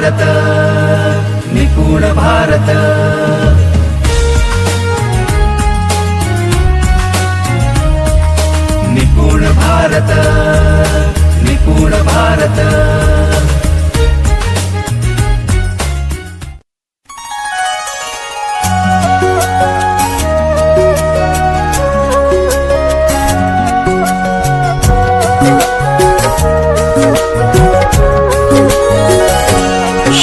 भारत निपुण भारत. निपुण भारत निपुण भारत.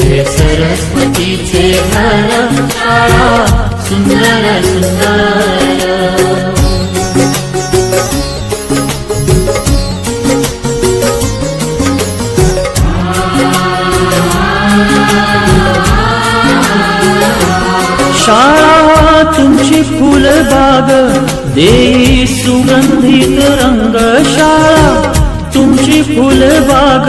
हे सरस्वतीचे घर सुंदर सुंदर. शाळा तुमची फुलबाग देई सुगंधित रंग शाळा तुमची फुलबाग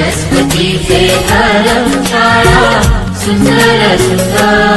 हे सरस्वतीचे घर सुंदर सुंदर